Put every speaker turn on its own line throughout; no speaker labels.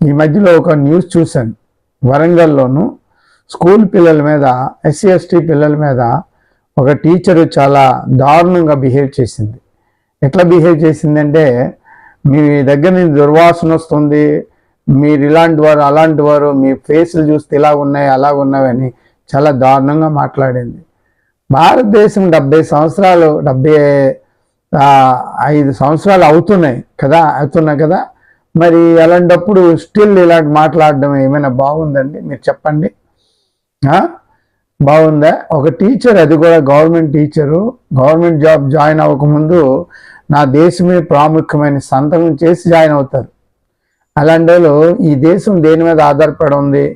ఈ మధ్యలో ఒక న్యూస్ చూశాను. వరంగల్లోను స్కూల్ పిల్లల మీద ఎస్సీ ఎస్టీ పిల్లల మీద ఒక టీచరు చాలా దారుణంగా బిహేవ్ చేసింది. ఎట్లా బిహేవ్ చేసిందంటే మీ దగ్గర నుంచి దుర్వాసన వస్తుంది మీరు ఇలాంటి వారు అలాంటి వారు మీ ఫేసులు చూస్తే ఇలా ఉన్నాయి అలా ఉన్నాయని చాలా దారుణంగా మాట్లాడింది. భారతదేశం డెబ్బై సంవత్సరాలు డెబ్బై ఐదు సంవత్సరాలు అవుతున్నాయి కదా అవుతున్నాయి కదా మరి అలాంటప్పుడు స్టిల్ ఇలాంటి మాట్లాడడం ఏమైనా బాగుందండి? మీరు చెప్పండి. బాగుందా? ఒక టీచర్ అది కూడా government teacher government job join అవ్వకముందు నా దేశమే ప్రాముఖ్యమైన సంతకం చేసి జాయిన్ అవుతారు. అలాంటి వాళ్ళు ఈ దేశం దేని మీద ఆధారపడి ఉంది?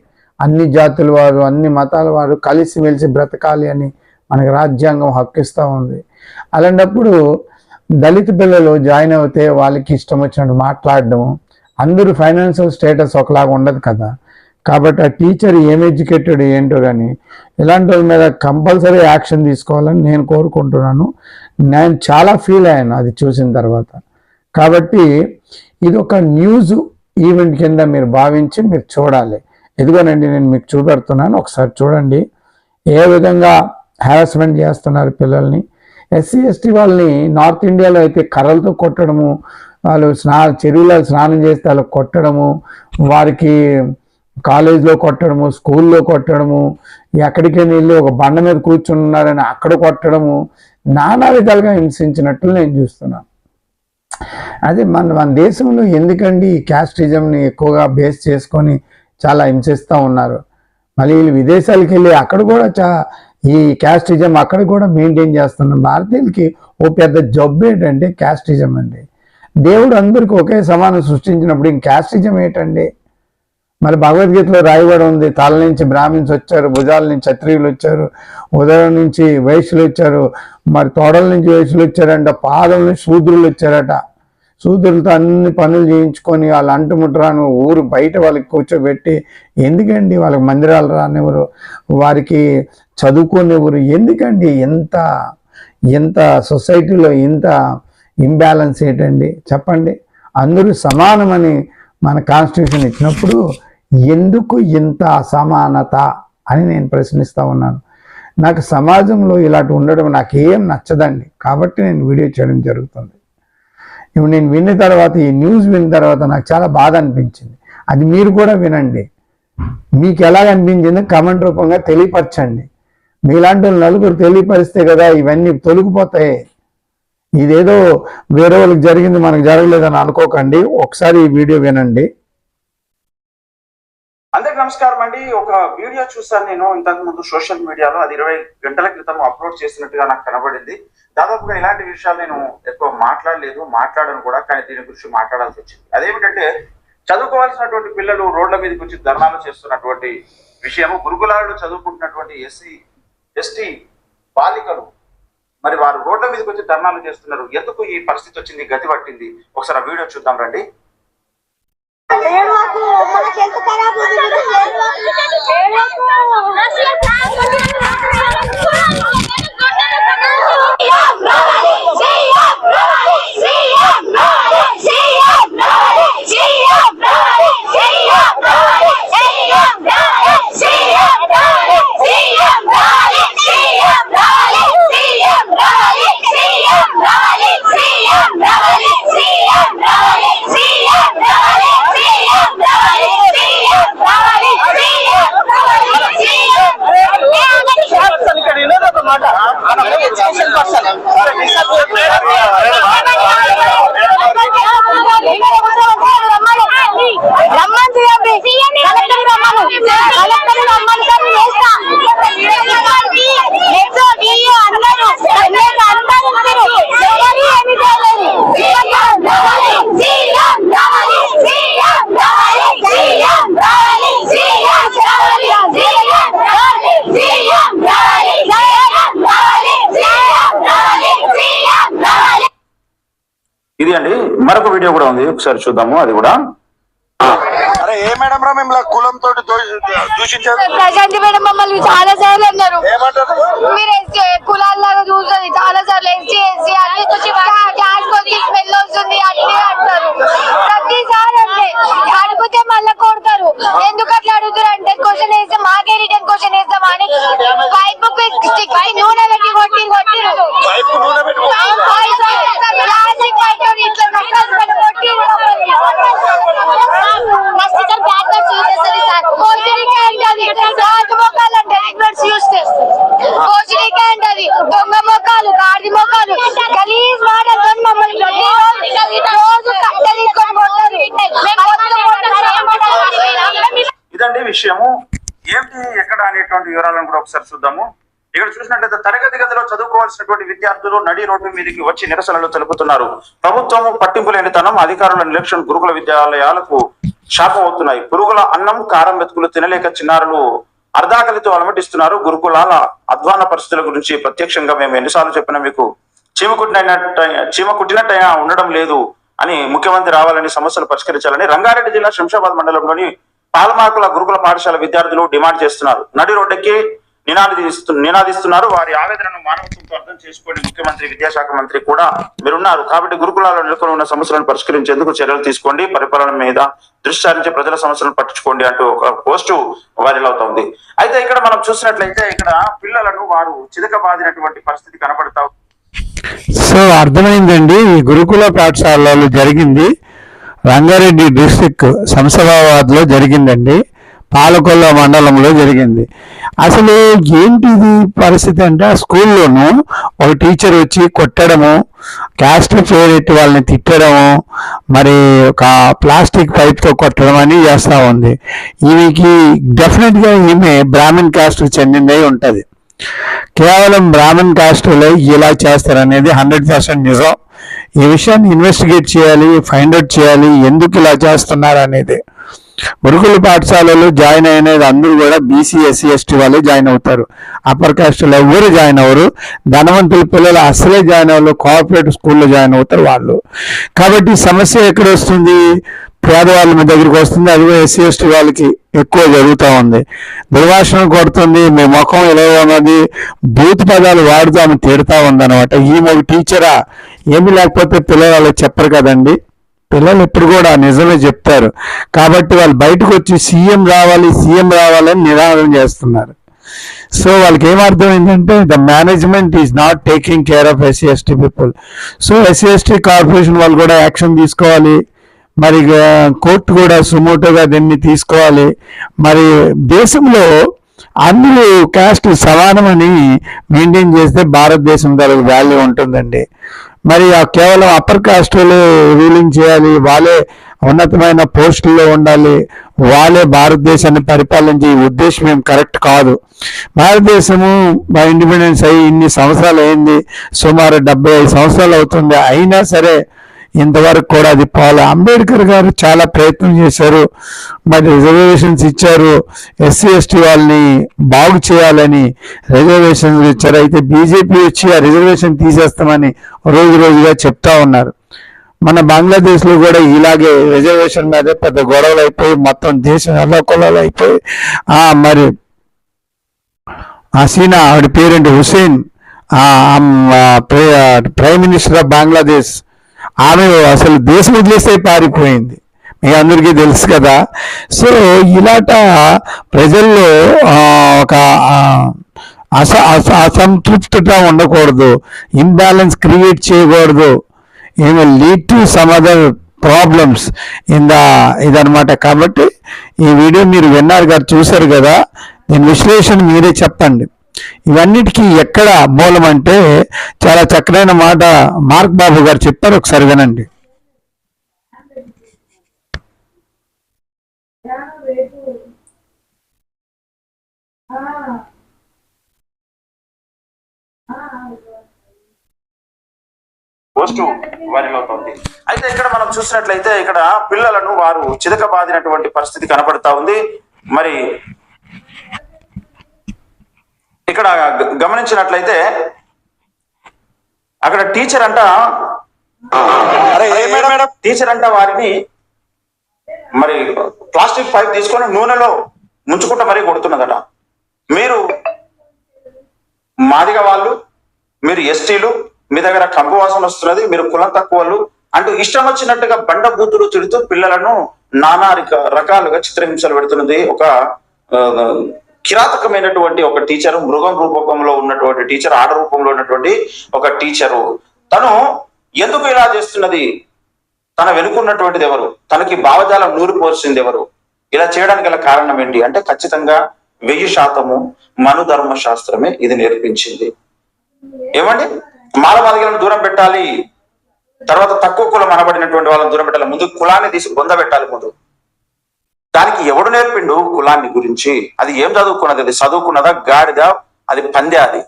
అన్ని జాతుల వారు అన్ని మతాల వారు కలిసిమెలిసి బ్రతకాలి అని మనకు రాజ్యాంగం హక్కిస్తూ ఉంది. అలాంటప్పుడు దళిత పిల్లలు జాయిన్ అవుతే వాళ్ళకి ఇష్టం వచ్చినట్టు మాట్లాడడం అందరూ ఫైనాన్షియల్ స్టేటస్ ఒకలాగా ఉండదు కదా. కాబట్టి ఆ టీచర్ ఏం ఎడ్యుకేటెడ్ ఏంటో కానీ ఇలాంటి వాళ్ళ మీద కంపల్సరీ యాక్షన్ తీసుకోవాలని నేను కోరుకుంటున్నాను. నేను చాలా ఫీల్ అయ్యాను అది చూసిన తర్వాత. కాబట్టి ఇది ఒక న్యూస్ ఈవెంట్ కింద మీరు భావించి మీరు చూడాలి. ఎదుగోనండి నేను మీకు చూపెడుతున్నాను. ఒకసారి చూడండి. ఏ విధంగా హ్యారాస్మెంట్ చేస్తున్నారు పిల్లల్ని. ఎస్సీ ఎస్టీ వాళ్ళని నార్త్ ఇండియాలో అయితే కర్రలతో కొట్టడము వాళ్ళు స్నా చెరువులో స్నానం చేస్తే వాళ్ళు కొట్టడము వారికి కాలేజీలో కొట్టడము స్కూల్లో కొట్టడము ఎక్కడికైనా వెళ్ళి ఒక బండ మీద కూర్చున్నారని అక్కడ కొట్టడము నానా విధాలుగా హింసించినట్లు నేను చూస్తున్నాను. అదే మన మన దేశంలో ఎందుకండి ఈ క్యాస్టిజంని ఎక్కువగా బేస్ చేసుకొని చాలా హింసిస్తూ ఉన్నారు? మళ్ళీ వీళ్ళు విదేశాలకు వెళ్ళి అక్కడ కూడా చా ఈ క్యాస్టిజం అక్కడ కూడా మెయింటైన్ చేస్తున్నారు భారతీయులకి ఓ పెద్ద జబ్బు ఏంటంటే క్యాస్టిజం అండి. దేవుడు అందరికీ ఒకే సమానం సృష్టించినప్పుడు ఇంక క్యాస్టిజం ఏంటండి? మరి భగవద్గీతలో రాయబడి ఉంది తల నుంచి బ్రాహ్మిన్స్ వచ్చారు భుజాల నుంచి క్షత్రియులు వచ్చారు ఉదయం నుంచి వయసులు వచ్చారు మరి తోడల నుంచి వయసులు వచ్చారంట పాదం నుంచి శూద్రులు వచ్చారట. శూద్రులతో అన్ని పనులు చేయించుకొని వాళ్ళు అంటుముట్రాను ఊరు బయట వాళ్ళకి కూర్చోబెట్టి ఎందుకండి వాళ్ళకి మందిరాలు రానివ్వరు వారికి చదువుకోనివ్వరు ఎందుకండి ఎంత ఎంత సొసైటీలో ఇంత ఇంబ్యాలెన్స్ ఏంటండి? చెప్పండి. అందరూ సమానమని మన కాన్స్టిట్యూషన్ ఇచ్చినప్పుడు ఎందుకు ఇంత అసమానత అని నేను ప్రశ్నిస్తూ ఉన్నాను. నాకు సమాజంలో ఇలాంటి ఉండడం నాకు ఏం నచ్చదండి. కాబట్టి నేను వీడియో చేయడం జరుగుతుంది. ఇప్పుడు నేను విన్న తర్వాత ఈ న్యూస్ విన్న తర్వాత నాకు చాలా బాధ అనిపించింది. అది మీరు కూడా వినండి. మీకు ఎలాగ అనిపించిందో కమెంట్ రూపంగా తెలియపరచండి. మీలాంటి నలుగురు తెలియపరిస్తే కదా ఇవన్నీ తొలగిపోతాయి. ఇదేదో వేరే వాళ్ళకి జరిగింది మనకు జరగలేదని అనుకోకండి. ఒకసారి ఈ వీడియో వినండి.
అందరికి నమస్కారం అండి. ఒక వీడియో చూసాను నేను ఇంతకు ముందు సోషల్ మీడియాలో. అది ఇరవై గంటల క్రితం అప్లోడ్ చేసినట్టుగా నాకు కనబడింది. దాదాపుగా ఇలాంటి విషయాలు నేను ఎక్కువ మాట్లాడలేదు మాట్లాడను కూడా కానీ దీని గురించి మాట్లాడాల్సి వచ్చింది. అదేమిటంటే చదువుకోవాల్సినటువంటి పిల్లలు రోడ్ల మీద గురించి ధర్నాలు చేస్తున్నటువంటి విషయము గురుకులాలలో చదువుకుంటున్నటువంటి ఎస్సీ ఎస్టీ బాలికలు మరి వారు రోడ్ల మీదకి వచ్చి ధర్నాలు చేస్తున్నారు. ఎందుకు ఈ పరిస్థితి వచ్చింది? గతి పట్టింది. ఒకసారి ఆ వీడియో చూద్దాం రండి.
ఏడవకు
ఇది అండి మరొక వీడియో కూడా ఉంది ఒకసారి చూద్దాము అది కూడా.
ఏ మేడం రా మేము కులం తోటి దూషించారు
ప్రశాంతి మేడం మమ్మల్ని చాలా సార్లు అన్నారు. మీరు కులాల్లో చూస్తుంది చాలా సార్లు ఎస్సీ ఎస్సీ అన్ని గ్యాస్ కొద్ది స్మెల్ వస్తుంది అన్ని అంటారు. ప్రతిసారి అంటే అడిగితే మళ్ళీ కొడతారు. ఎందుకు అట్లా అడుగుతారు? అంటే క్వశ్చన్ వేస్తే మాకే రిటర్న్ క్వశ్చన్ వేస్తామా అని? పైపు స్టిక్
నూనె విషయము ఏంటి ఎక్కడ అనేటువంటి వివరాలను కూడా ఒకసారి చూద్దాము. ఇక్కడ చూసినట్లయితే తరగతి గదిలో చదువుకోవాల్సినటువంటి విద్యార్థులు నడి రోడ్డు మీదకి వచ్చి నిరసనలు తెలుపుతున్నారు. ప్రభుత్వము పట్టింపు లేనితనం అధికారుల నిర్లక్ష్యం గురుకుల విద్యాలయాలకు శాపం అవుతున్నాయి పురుగుల అన్నం కారం మెతుకులు తినలేక చిన్నారులు అర్ధాకలితో అలమటిస్తున్నారు. గురుకులాల అధ్వాన పరిస్థితుల గురించి ప్రత్యక్షంగా మేము ఎన్నిసార్లు చెప్పినా మీకు చీమ కుట్టినట్టు చీమ కుట్టినట్టయినా ఉండడం లేదు అని ముఖ్యమంత్రి రావాలని సమస్యలు పరిష్కరించాలని రంగారెడ్డి జిల్లా శంషాబాద్ మండలంలోని పాలమాకుల గురుకుల పాఠశాల విద్యార్థులు డిమాండ్ చేస్తున్నారు. నడి రోడ్డుకి నినాదిస్తు నినాదిస్తున్నారు. వారి ఆవేదనను మానవత్వంతో అర్థం చేసుకోండి. ముఖ్యమంత్రి విద్యాశాఖ మంత్రి కూడా మీరున్నారు. కాబట్టి గురుకులాల్లో నెలకొని ఉన్న సమస్యలను పరిష్కరించేందుకు చర్యలు తీసుకోండి. పరిపాలన మీద దృష్టి సారించి ప్రజల సమస్యలను పట్టించుకోండి అంటూ ఒక పోస్టు వైరల్ అవుతుంది అయితే ఇక్కడ మనం చూసినట్లయితే ఇక్కడ పిల్లలను వారు చిదకబాదినటువంటి పరిస్థితి కనబడతా
సో అర్థమైందండి. ఈ గురుకుల పాఠశాలలో జరిగింది. రంగారెడ్డి డిస్టిక్ శంషాబాద్ జరిగిందండి. పాలకొల్ల మండలంలో జరిగింది. అసలు ఏంటిది పరిస్థితి అంటే ఆ స్కూల్లోనూ ఒక టీచర్ వచ్చి కొట్టడము క్యాస్ట్ ఫేవరెట్ వాళ్ళని తిట్టడము మరి ఒక ప్లాస్టిక్ పైప్తో కొట్టడం అని చేస్తూ ఉంది. ఈమెకి డెఫినెట్గా ఈమె బ్రాహ్మణ్ క్యాస్ట్కి చెందిందై ఉంటుంది. కేవలం బ్రాహ్మణ్ కాస్టులే ఇలా చేస్తారనేది హండ్రెడ్ పర్సెంట్ నిజం. ఈ విషయాన్ని ఇన్వెస్టిగేట్ చేయాలి ఫైండ్ అవుట్ చేయాలి ఎందుకు ఇలా చేస్తున్నారు అనేది గురుకుల పాఠశాలలో జాయిన్ అయినది అందరూ కూడా బీసీ ఎస్సీ ఎస్టీ వాళ్ళే జాయిన్ అవుతారు. అప్పర్ కాస్ట్లో ఎవరు జాయిన్ అవ్వరు. ధనవంతుల పిల్లలు అసలే జాయిన్ అవ్వరు. కోఆపరేటివ్ స్కూల్లో జాయిన్ అవుతారు వాళ్ళు. కాబట్టి సమస్య ఎక్కడ వస్తుంది? పేదవాళ్ళ మీ దగ్గరికి వస్తుంది. అది ఎస్సీ ఎస్టీ వాళ్ళకి. ఎక్కువ జరుగుతూ ఉంది. దుర్వాసన కొడుతుంది మీ ముఖం ఇలా ఉన్నది బూత్ పదాలు వాడుతూ ఆమె తిడతా ఉందన్నమాట. ఈమె ఒక టీచరా ఏమి లేకపోతే పిల్లలు చెప్పరు కదండి. పిల్లలు ఎప్పుడు కూడా నిజమే చెప్తారు. కాబట్టి వాళ్ళు బయటకు వచ్చి సీఎం రావాలి సీఎం రావాలని నిరాదం చేస్తున్నారు. సో వాళ్ళకి ఏమర్థమైందంటే the management is not taking care of SC ST people so SC ST corporation వాళ్ళు కూడా యాక్షన్ తీసుకోవాలి. మరి కోర్టు కూడా సుమోటోగా దీన్ని తీసుకోవాలి. మరి దేశంలో అందరూ క్యాస్ట్ సమానమని మెయింటైన్ చేస్తే భారతదేశం తరకు వాల్యూ ఉంటుందండి. మరి ఆ కేవలం అప్పర్ కాస్టులు రూలింగ్ చేయాలి వాళ్ళే ఉన్నతమైన పోస్టుల్లో ఉండాలి వాళ్ళే భారతదేశాన్ని పరిపాలించే ఉద్దేశం ఏం కరెక్ట్ కాదు. భారతదేశము ఇండిపెండెన్స్ అయ్యి ఇన్ని సంవత్సరాలు అయింది సుమారు డెబ్బై ఐదు సంవత్సరాలు అవుతుంది. అయినా సరే ఇంతవరకు కూడా అది పాల అంబేద్కర్ గారు చాలా ప్రయత్నం చేశారు. మరి రిజర్వేషన్స్ ఇచ్చారు. ఎస్సీ ఎస్టీ వాళ్ళని బాగు చేయాలని రిజర్వేషన్స్ ఇచ్చారు. అయితే బీజేపీ వచ్చి ఆ రిజర్వేషన్ తీసేస్తామని రోజు రోజుగా చెప్తా ఉన్నారు. మన బంగ్లాదేశ్లో కూడా ఇలాగే రిజర్వేషన్ మీద పెద్ద గొడవలు అయిపోయి మొత్తం దేశం అల్లకొలలు అయిపోయి ఆ మరి హసీనా ఆవిడ పేరేంటి? Hussain prime minister of Bangladesh ఆమె అసలు దేశం వదిలేస్తే పారిపోయింది. మీ అందరికీ తెలుసు కదా. సో ఇలాట ప్రజల్లో ఒక అస అస అసంతృప్తత ఉండకూడదు. ఇంబ్యాలెన్స్ క్రియేట్ చేయకూడదు. ఏమో lead to some other problems in the ఇదనమాట కాబట్టి ఈ వీడియో మీరు విన్నారు కదా చూశారు కదా. దీని విశ్లేషణ మీరే చెప్పండి. ఇవన్నిటికీ ఎక్కడ మూలం అంటే చాలా చక్కనైన మాట మార్క్ బాబు గారు చెప్పారు ఒకసారి వినండి.
పోస్టు వైరల్ అయితే ఇక్కడ మనం చూసినట్లయితే ఇక్కడ పిల్లలను వారు చిదకబాదినటువంటి పరిస్థితి కనబడతా ఉంది. మరి ఇక్కడ గమనించినట్లయితే అక్కడ టీచర్ అంట టీచర్ అంట వారిని మరి ప్లాస్టిక్ పైప్ తీసుకొని నూనెలో ముంచుకుంటా మరీ కొడుతున్నదట. మీరు మాదిగ వాళ్ళు మీరు ఎస్టీలు మీ దగ్గర కంపు వాసన వస్తున్నది మీరు కులం తక్కువలు అంటూ ఇష్టం వచ్చినట్టుగా బండ బూతులు తిడుతూ పిల్లలను నానా రక- రకాలుగా చిత్రహింసలు పెడుతున్నది ఒక కిరాతకమైనటువంటి ఒక టీచర్ మృగం రూపకంలో ఉన్నటువంటి టీచర్ ఆడ రూపంలో ఉన్నటువంటి ఒక టీచరు. తను ఎందుకు ఇలా చేస్తున్నది? తన వెనుకున్నటువంటిది ఎవరు? తనకి భావజాలం నూరిపోసింది ఎవరు? ఇలా చేయడానికి గల కారణం ఏంటి? అంటే ఖచ్చితంగా వెయ్యి శాతము మనుధర్మ శాస్త్రమే ఇది నేర్పించింది. ఏమండి? మాలమాదిగలను దూరం పెట్టాలి. తర్వాత తక్కువ కులం అనబడినటువంటి వాళ్ళని దూరం పెట్టాలి. ముందు కులాన్ని తీసి బొంద పెట్టాలి ముందు. దానికి ఎవడు నేర్పిండు కులాన్ని గురించి? అది ఏం చదువుకున్నది? అది చదువుకున్నదా? గాడిదా? అది పందే అది.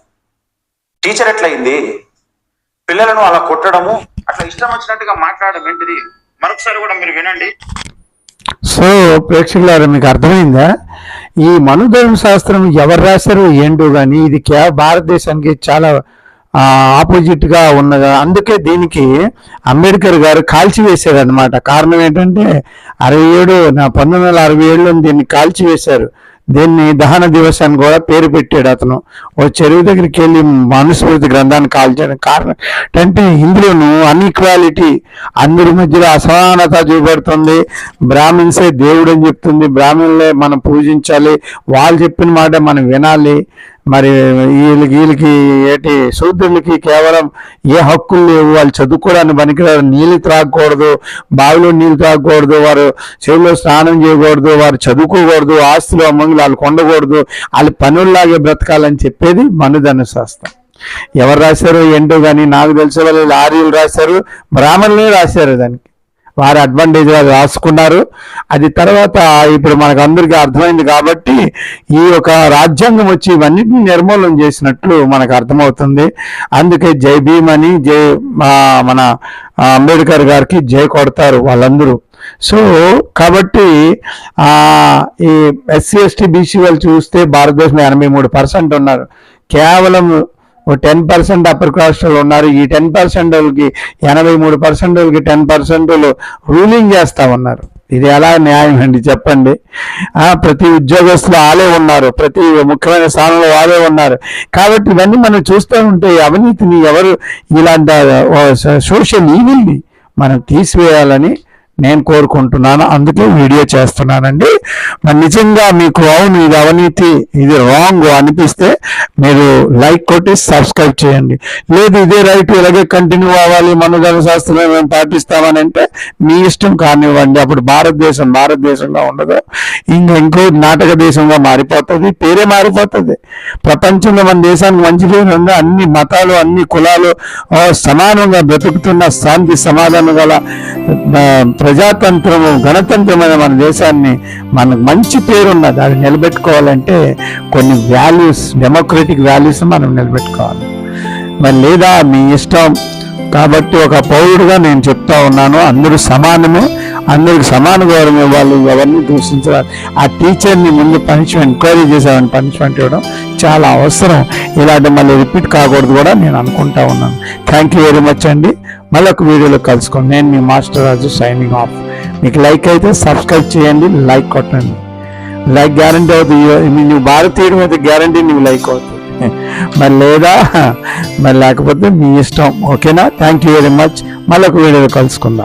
టీచర్ ఎట్లయింది? పిల్లలను అలా కొట్టడము? అట్లా ఇష్టం వచ్చినట్టుగా మాట్లాడడం ఏంటిది? మరొకసారి కూడా మీరు వినండి.
సో ప్రేక్షకులారా మీకు అర్థమైందా? ఈ మనుధర్మ శాస్త్రం ఎవరు రాశారు ఏంటో కానీ ఇది కే భారతదేశానికి చాలా ఆపోజిట్గా ఉన్నదా ఉన్నది అందుకే దీనికి అంబేద్కర్ గారు కాల్చివేశారనమాట కారణం ఏంటంటే అరవై ఏడు నా పంతొమ్మిది వందల అరవై ఏడులో దీన్ని కాల్చివేశారు. దీన్ని దహన దివస్ అని కూడా పేరు పెట్టాడు అతను. ఓ చెరువు దగ్గరికి వెళ్ళి మనుస్మృతి గ్రంథాన్ని కాల్చడం కారణం ఏంటంటే ఇందులోను అన్ఈక్వాలిటీ అందరి మధ్యలో అసమానత చూపెడుతుంది. బ్రాహ్మిన్సే దేవుడు అని చెప్తుంది. బ్రాహ్మణులే మనం పూజించాలి. వాళ్ళు చెప్పిన మాట మనం వినాలి. మరి వీళ్ళకి వీళ్ళకి ఏంటి? శూద్రులకి కేవలం ఏ హక్కులు లేవు. వాళ్ళు చదువుకోవడానికి పనికిరారు. నీళ్ళు త్రాగకూడదు. బావిలో నీళ్ళు త్రాగకూడదు. వారు చెవిలో స్నానం చేయకూడదు. వారు చదువుకోకూడదు. ఆస్తులు అమ్మంగులు వాళ్ళు కొండకూడదు. వాళ్ళు పనుల్లాగే బ్రతకాలని చెప్పేది మనుధన శాస్త్రం ఎవరు రాశారు ఏంటో కానీ నాకు తెలిసే వాళ్ళు ఆర్యులు రాశారు. బ్రాహ్మణులే రాశారు దానికి. వారి అడ్వాంటేజ్ వారు రాసుకున్నారు. అది తర్వాత ఇప్పుడు మనకు అందరికీ అర్థమైంది కాబట్టి ఈ యొక్క రాజ్యాంగం వచ్చి ఇవన్నిటిని నిర్మూలన చేసినట్లు మనకు అర్థమవుతుంది. అందుకే జై భీమ్ అని జై మన అంబేద్కర్ గారికి జై కొడతారు వాళ్ళందరూ. సో కాబట్టి ఈ ఎస్సీ ఎస్టీ బీసీ వాళ్ళు చూస్తే భారతదేశంలో ఎనభై మూడు పర్సెంట్ ఉన్నారు. కేవలం ఓ టెన్ పర్సెంట్ అప్పర్ కాస్ట్ ఉన్నారు. ఈ టెన్ పర్సెంట్ వాళ్ళకి ఎనభై మూడు పర్సెంట్ వాళ్ళకి టెన్ పర్సెంట్ రూలింగ్ చేస్తా ఉన్నారు. ఇది ఎలా న్యాయం అండి చెప్పండి? ప్రతి ఉద్యోగస్తులు వాళ్ళే ఉన్నారు. ప్రతి ముఖ్యమైన స్థానంలో వాళ్ళే ఉన్నారు. కాబట్టి ఇవన్నీ మనం చూస్తూ ఉంటే అవినీతిని ఎవరు ఇలాంటి సోషల్ ఈవిల్ని మనం తీసివేయాలని నేను కోరుకుంటున్నాను. అందుకే వీడియో చేస్తున్నానండి. మరి నిజంగా మీకు అవును ఇది అవినీతి ఇది రాంగ్ అనిపిస్తే మీరు లైక్ కొట్టి సబ్స్క్రైబ్ చేయండి. లేదు ఇదే రైట్ ఇలాగే కంటిన్యూ అవ్వాలి. మనోధర్మ శాస్త్రం మేము పాటిస్తామని అంటే మీ ఇష్టం కానివ్వండి. అప్పుడు భారతదేశం భారతదేశంగా ఉండదు. ఇంకా ఇంకో నాటక దేశంగా మారిపోతుంది. పేరే మారిపోతుంది. ప్రపంచంలో మన దేశానికి మంచి పేరు అన్ని మతాలు అన్ని కులాలు సమానంగా బ్రతుకుతున్న శాంతి సమాధానం గల ప్రజాతంత్రము గణతంత్రమైన మన దేశాన్ని మనకు మంచి పేరున్నది అది నిలబెట్టుకోవాలంటే కొన్ని వాల్యూస్ డెమోక్రటిక్ వాల్యూస్ మనం నిలబెట్టుకోవాలి. మరి లేదా మీ ఇష్టం. కాబట్టి ఒక పౌరుడుగా నేను చెప్తా ఉన్నాను అందరూ సమానమే అందరికి సమాన గౌరవం ఇవ్వాలి ఎవరిని దూషించాలి ఆ టీచర్ని ముందు పనిష్మెంట్ ఎంక్వైరీ చేసామని పనిష్మెంట్ ఇవ్వడం చాలా అవసరం. ఇలాంటి మళ్ళీ రిపీట్ కాకూడదు కూడా నేను అనుకుంటా ఉన్నాను. థ్యాంక్ యూ వెరీ మచ్ అండి. మళ్ళొక వీడియోలో కలుసుకోండి నేను మీ మాస్టర్ రాజు సైనింగ్ ఆఫ్ మీకు లైక్ అయితే సబ్స్క్రైబ్ చేయండి లైక్ కొట్టండి. లైక్ గ్యారంటీ అవుతుంది. నువ్వు భారతీయుడు అయితే గ్యారంటీ నువ్వు లైక్ అవుతుంది. మరి లేదా? మరి లేకపోతే మీ ఇష్టం. ఓకేనా థ్యాంక్ యూ వెరీ మచ్ మళ్ళీ వీడియోలో కలుసుకుందాం.